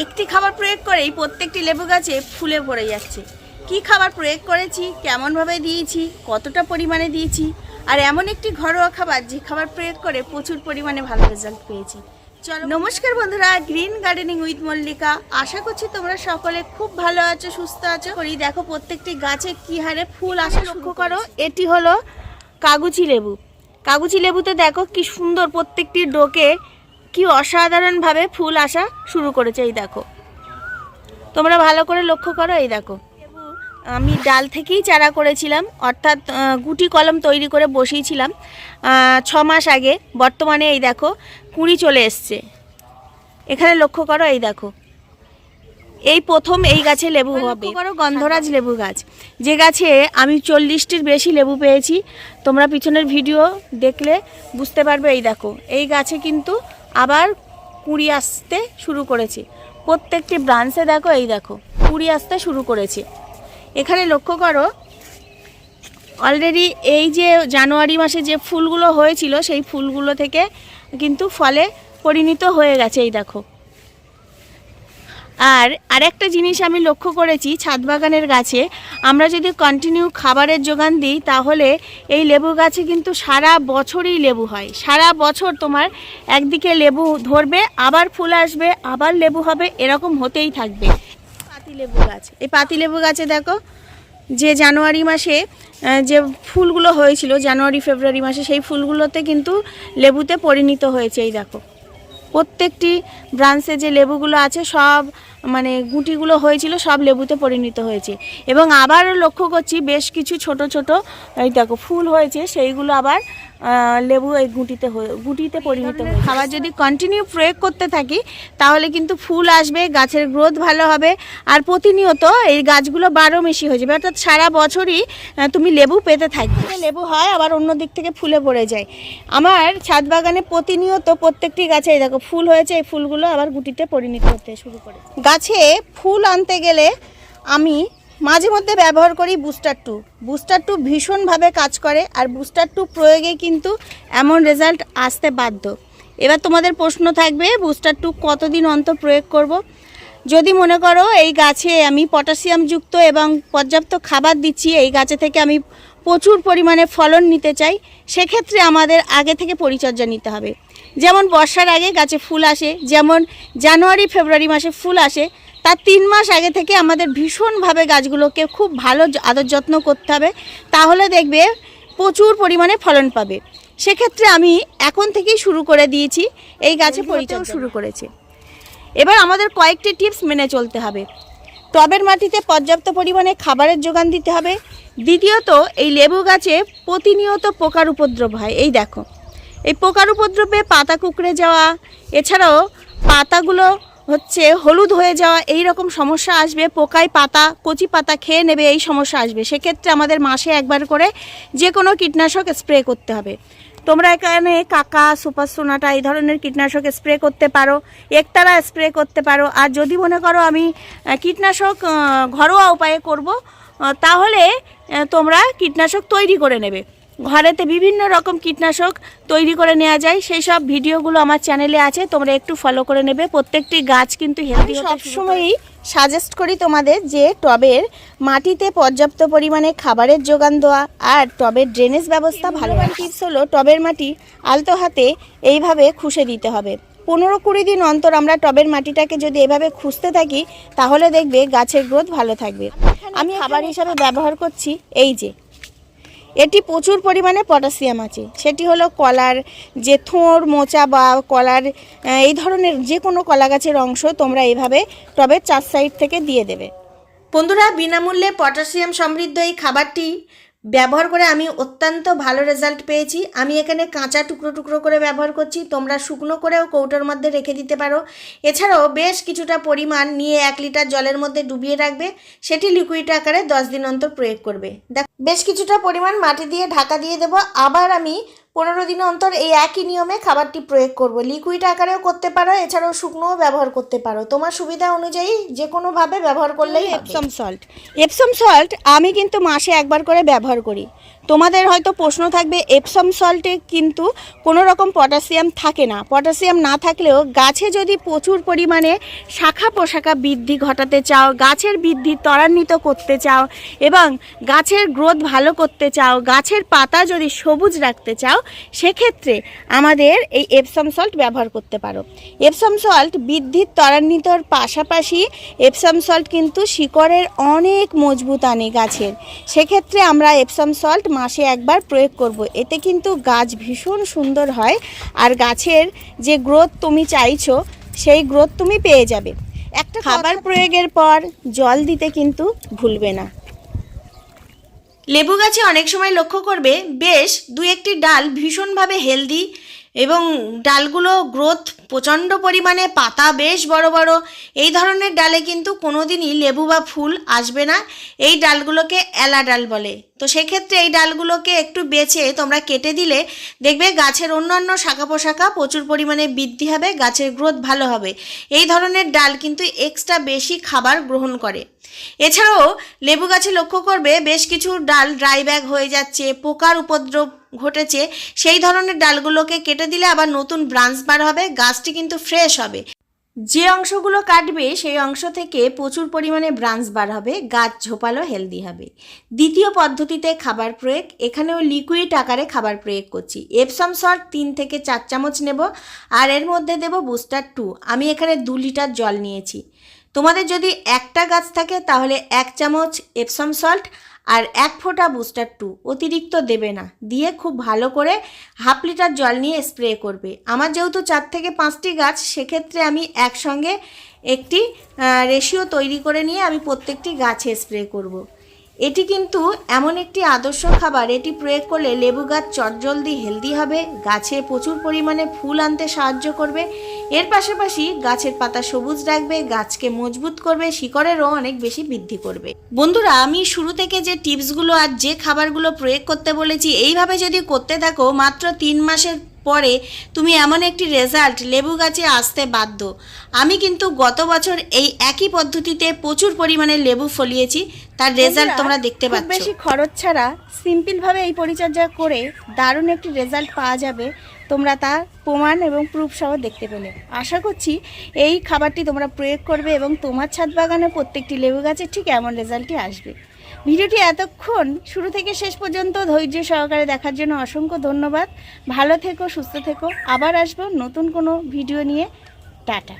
একটি খাবার প্রয়োগ করেই প্রত্যেকটি লেবু গাছে ফুলে পড়ে যাচ্ছে। কি খাবার প্রয়োগ করেছি কেমনভাবে দিয়েছি কতটা পরিমাণে দিয়েছি আর এমন একটি ঘরোয়া খাবার যে খাবার প্রয়োগ করে প্রচুর পরিমাণে ভালো রেজাল্ট পেয়েছি। চলো নমস্কার বন্ধুরা গ্রিন গার্ডেনিং উইথ মল্লিকা আশা করছি তোমরা সকলে খুব ভালো আছো সুস্থ আছো। করি দেখো প্রত্যেকটি গাছে কি হারে ফুল আসা লক্ষ্য করো এটি হলো কাগুচি লেবু। কাগুচি লেবুতে দেখো কি সুন্দর প্রত্যেকটি ডোকে কি অসাধারণভাবে ফুল আসা শুরু করেছে এই দেখো। তোমরা ভালো করে লক্ষ্য করো এই দেখো। আমি ডাল থেকেই চারা করেছিলাম অর্থাৎ গুটি কলম তৈরি করে বসিয়েছিলাম। ছ মাস আগে বর্তমানে এই দেখো কুড়ি চলে এসছে। এখানে লক্ষ্য করো এই দেখো। এই প্রথম এই গাছে লেবু হবে। করো গন্ধরাজ লেবু গাছ। যে গাছে আমি চল্লিশটির বেশি লেবু পেয়েছি তোমরা পিছনের ভিডিও দেখলে বুঝতে পারবে এই দেখো। এই গাছে কিন্তু আবার কুড়ি আসতে শুরু করেছি। প্রত্যেকটি ব্রাঞ্চে দেখো, এই দেখো, কুড়ি আসতে শুরু করেছি। এখানে লক্ষ্য করো অলরেডি এই যে জানুয়ারি মাসে যে ফুলগুলো হয়েছিল, সেই ফুলগুলো থেকে কিন্তু ফলে পরিণত হয়ে গেছে, এই দেখো। আর আরেকটা জিনিস আমি লক্ষ্য করেছি ছাদ বাগানের গাছে। আমরা যদি কন্টিনিউ খাবারের যোগান দিই, তাহলে এই লেবু গাছে কিন্তু সারা বছরই লেবু হয়। সারা বছর তোমার একদিকে লেবু ধরবে, আবার ফুল আসবে, আবার লেবু হবে, এরকম হতেই থাকবে। পাতিলেবু গাছ। এই পাতিলেবু গাছে দেখো, যে জানুয়ারি মাসে যে ফুলগুলো হয়েছিল, জানুয়ারি, ফেব্রুয়ারি মাসে, সেই ফুলগুলোতে কিন্তু লেবুতে পরিণত হয়েছে, এই দেখো। প্রত্যেকটি ব্রাঞ্চে যে লেবুগুলো আছে, সব মানে গুটিগুলো হয়েছিল, সব লেবুতে পরিণত হয়েছে। এবং আবার লক্ষ্য করছি বেশ কিছু ছোট ছোট, এই দেখো, ফুল হয়েছে, সেইগুলো আবার লেবু এই গুটিতে গুটিতে পরিণত খাবার যদি কন্টিনিউ প্রয়োগ করতে থাকি তাহলে কিন্তু ফুল আসবে গাছের গ্রোথ ভালো হবে আর প্রতিনিয়ত এই গাছগুলো বারো মেশি হয়ে যাবে। অর্থাৎ সারা বছরই তুমি লেবু পেতে থাকবে। লেবু হয় আবার অন্য দিক থেকে ফুলে পড়ে যায়। আমার ছাদ বাগানে প্রতিনিয়ত প্রত্যেকটি গাছে দেখো ফুল হয়েছে এই ফুলগুলো আবার গুটিতে পরিণত হতে শুরু করে গাছে ফুল আনতে গেলে আমি মাঝে মধ্যে ব্যবহার করি বুস্টার টু বুস্টার টু ভীষণভাবে কাজ করে, আর বুস্টার টু প্রয়োগে কিন্তু এমন রেজাল্ট আসতে বাধ্য। এবার তোমাদের প্রশ্ন থাকবে বুস্টার টু কতদিন অন্তর প্রয়োগ করব। যদি মনে করো এই গাছে আমি পটাশিয়াম যুক্ত এবং পর্যাপ্ত খাবার দিচ্ছি, এই গাছে থেকে আমি প্রচুর পরিমাণে ফলন নিতে চাই, সেক্ষেত্রে আমাদের আগে থেকে পরিচর্যা নিতে হবে। যেমন বর্ষার আগে গাছে ফুল আসে, যেমন জানুয়ারি, ফেব্রুয়ারি মাসে ফুল আসে তার তিন মাস আগে থেকে আমাদের ভীষণভাবে গাছগুলোকে খুব ভালো আদর যত্ন করতে হবে। তাহলে দেখবে প্রচুর পরিমাণে ফলন পাবে। সেক্ষেত্রে আমি এখন থেকেই শুরু করে দিয়েছি এই গাছে পরিচর্যা। শুরু করেছে। এবার আমাদের কয়েকটি টিপস মেনে চলতে হবে। টবের মাটিতে পর্যাপ্ত পরিমাণে খাবারের যোগান দিতে হবে। দ্বিতীয়ত এই লেবু গাছে প্রতিনিয়ত পোকার উপদ্রব হয়। এই দেখো এই পোকার উপদ্রবে পাতা কুকড়ে যাওয়া এছাড়াও পাতাগুলো হচ্ছে হলুদ হয়ে যাওয়া এই রকম সমস্যা আসবে, পোকায় পাতা, কচি পাতা খেয়ে নেবে এই সমস্যা আসবে। সেক্ষেত্রে আমাদের মাসে একবার করে যে কোনো কীটনাশক স্প্রে করতে হবে। তোমরা এখানে কাকা, সুপার সোনাটা এই ধরনের কীটনাশক স্প্রে করতে পারো, একতারা স্প্রে করতে পারো। আর যদি মনে করো আমি কীটনাশক ঘরোয়া উপায়ে করব তাহলে তোমরা কীটনাশক তৈরি করে নেবে। ঘরেতে বিভিন্ন রকম কীটনাশক তৈরি করে নেওয়া যায়। সেই সব ভিডিওগুলো আমার চ্যানেলে আছে তোমরা একটু ফলো করে নেবে। প্রত্যেকটি গাছ কিন্তু হেলদি সবসময়ই সাজেস্ট করি তোমাদের যে টবের মাটিতে পর্যাপ্ত পরিমাণে খাবারের যোগান দেওয়া আর টবের ড্রেনেজ ব্যবস্থা ভালো। টিপস হলো টবের মাটি আলতো হাতে এইভাবে খুশে দিতে হবে। পনেরো কুড়ি দিন অন্তর আমরা টবের মাটিটাকে যদি এভাবে খুঁজতে থাকি তাহলে দেখবে গাছের গ্রোথ ভালো থাকবে। আমি খাবার হিসাবে ব্যবহার করছি এই যে। এটি প্রচুর পরিমাণে পটাশিয়াম আছে। সেটি হলো কলার যে থোঁড় মোচা বা কলার এই ধরনের যে কোনো কলা গাছের অংশ তোমরা এইভাবে টবের চার সাইড থেকে দিয়ে দেবে। বন্ধুরা, বিনামূল্যে পটাশিয়াম সমৃদ্ধ এই খাবারটি ব্যবহার করে আমি অত্যন্ত ভালো রেজাল্ট পেয়েছি। আমি এখানে কাঁচা টুকরো টুকরো করে ব্যবহার করছি। তোমরা শুকনো করেও কৌটোর মধ্যে রেখে দিতে পারো। এছাড়াও বেশ কিছুটা পরিমাণ নিয়ে এক লিটার জলের মধ্যে ডুবিয়ে রাখবে। সেটি লিকুইড আকারে দশ দিন অন্তর প্রয়োগ করবে। দেখ, বেশ কিছুটা পরিমাণ মাটি দিয়ে ঢাকা দিয়ে দেবো। আবার আমি পনেরো দিন অন্তর এই একই নিয়মে খাবারটি প্রয়োগ করব। লিকুইড আকারেও করতে পারো, এছাড়াও শুকনোও ব্যবহার করতে পারো। তোমার সুবিধা অনুযায়ী যে কোনোভাবে ব্যবহার করলেই এপসম সল্ট এপসম সল্ট আমি কিন্তু মাসে একবার করে ব্যবহার করি। তোমাদের হয়তো প্রশ্ন থাকবে এপসম সল্টে কিন্তু কোনো রকম পটাশিয়াম থাকে না। পটাশিয়াম না থাকলেও গাছে যদি প্রচুর পরিমাণে শাখা পোশাখা বৃদ্ধি ঘটাতে চাও, গাছের বৃদ্ধি ত্বরান্বিত করতে চাও, এবং গাছের গ্রোথ ভালো করতে চাও, গাছের পাতা যদি সবুজ রাখতে চাও সেক্ষেত্রে আমাদের এই এপসম সল্ট ব্যবহার করতে পারো। এপসম সল্ট বৃদ্ধির ত্বরান্বিতর পাশাপাশি এপসম সল্ট কিন্তু শিকড়ের অনেক মজবুত আনে গাছের। সেক্ষেত্রে আমরা এপসম সল্ট মাসে একবার প্রয়োগ করব। এতে কিন্তু গাছ ভীষণ সুন্দর হয় আর গাছের যে গ্রোথ তুমি চাইছো সেই গ্রোথ তুমি পেয়ে যাবে। একটা খাবার প্রয়োগের পর জল দিতে কিন্তু ভুলবে না। লেবু গাছে অনেক সময় লক্ষ্য করবে, বেশ দু একটি ডাল ভীষণভাবে হেলদি এবং ডালগুলো গ্রোথ প্রচণ্ড পরিমাণে, পাতা বেশ বড় বড়। এই ধরনের ডালে কিন্তু কোনোদিনই লেবু বা ফুল আসবে না। এই ডালগুলোকে এলা ডাল বলে। তো সেক্ষেত্রে এই ডালগুলোকে একটু বেছে তোমরা কেটে দিলে দেখবে গাছের অন্যান্য শাখা পোশাখা প্রচুর পরিমাণে বৃদ্ধি হবে, গাছের গ্রোথ ভালো হবে। এই ধরনের ডাল কিন্তু এক্সট্রা বেশি খাবার গ্রহণ করে। এছাড়াও লেবু গাছে লক্ষ্য করবে বেশ কিছু ডাল ড্রাই ব্যাগ হয়ে যাচ্ছে, পোকার উপদ্রব ঘটেছে, সেই ধরনের ডালগুলোকে কেটে দিলে আবার নতুন ব্রাঞ্চ বার হবে, গাছটি কিন্তু ফ্রেশ হবে। যে অংশগুলো কাটবে, সেই অংশ থেকে প্রচুর পরিমাণে ব্রাঞ্চ বার হবে, গাছ ঝোপালো হেলদি হবে। দ্বিতীয় পদ্ধতিতে খাবার প্রয়োগ, এখানেও লিকুইড আকারে খাবার প্রয়োগ করছি। এপসম সল্ট তিন থেকে চার চামচ নেব, আর এর মধ্যে দেব বুস্টার টু আমি এখানে দু লিটার জল নিয়েছি। তোমাদের যদি একটা গাছ থাকে, তাহলে এক চামচ এপসম সল্ট আর এক ফোঁটা বুস্টার টু অতিরিক্ত দেবে না। দিয়ে খুব ভালো করে হাফ লিটার জল নিয়ে স্প্রে করবে। আমার যেহেতু চার থেকে পাঁচটি গাছ, সেক্ষেত্রে আমি একসঙ্গে একটি রেশিও তৈরি করে নিয়ে আমি প্রত্যেকটি গাছে স্প্রে করব। এটি কিন্তু এমন একটি আদর্শ খাবার, এটি প্রয়োগ করলে লেবু গাছ চটজলদি হেলদি হবে, গাছে প্রচুর পরিমাণে ফুল আনতে সাহায্য করবে। এর পাশাপাশি গাছের পাতা সবুজ রাখবে, গাছকে মজবুত করবে, শিকড়েরও অনেক বেশি বৃদ্ধি করবে। বন্ধুরা, আমি শুরু থেকে যে টিপসগুলো আর যে খাবারগুলো প্রয়োগ করতে বলেছি, এইভাবে যদি করতে থাকো, মাত্র তিন মাসের পরে তুমি এমন একটি রেজাল্ট লেবু গাছে আসতে বাধ্য। আমি কিন্তু গত বছর এই একই পদ্ধতিতে প্রচুর পরিমাণে লেবু ফলিয়েছি তার রেজাল্ট তোমরা দেখতে পাচ্ছ। বেশি খরচ ছাড়া সিম্পলভাবে এই পরিচর্যা করে দারুণ একটি রেজাল্ট পাওয়া যাবে তোমরা তা প্রমাণ এবং প্রুফ সহ দেখতে পেলে। আশা করছি এই খাবারটি তোমরা প্রয়োগ করবে এবং তোমার ছাদ বাগানে প্রত্যেকটি লেবু গাছে ঠিক এমন রেজাল্টই আসবে। ভিডিওটি এতক্ষণ শুরু থেকে শেষ পর্যন্ত ধৈর্য সহকারে দেখার জন্য অসংখ্য ধন্যবাদ। ভালো থেকো, সুস্থ থেকো। আবার আসব নতুন কোনো ভিডিও নিয়ে। টাটা।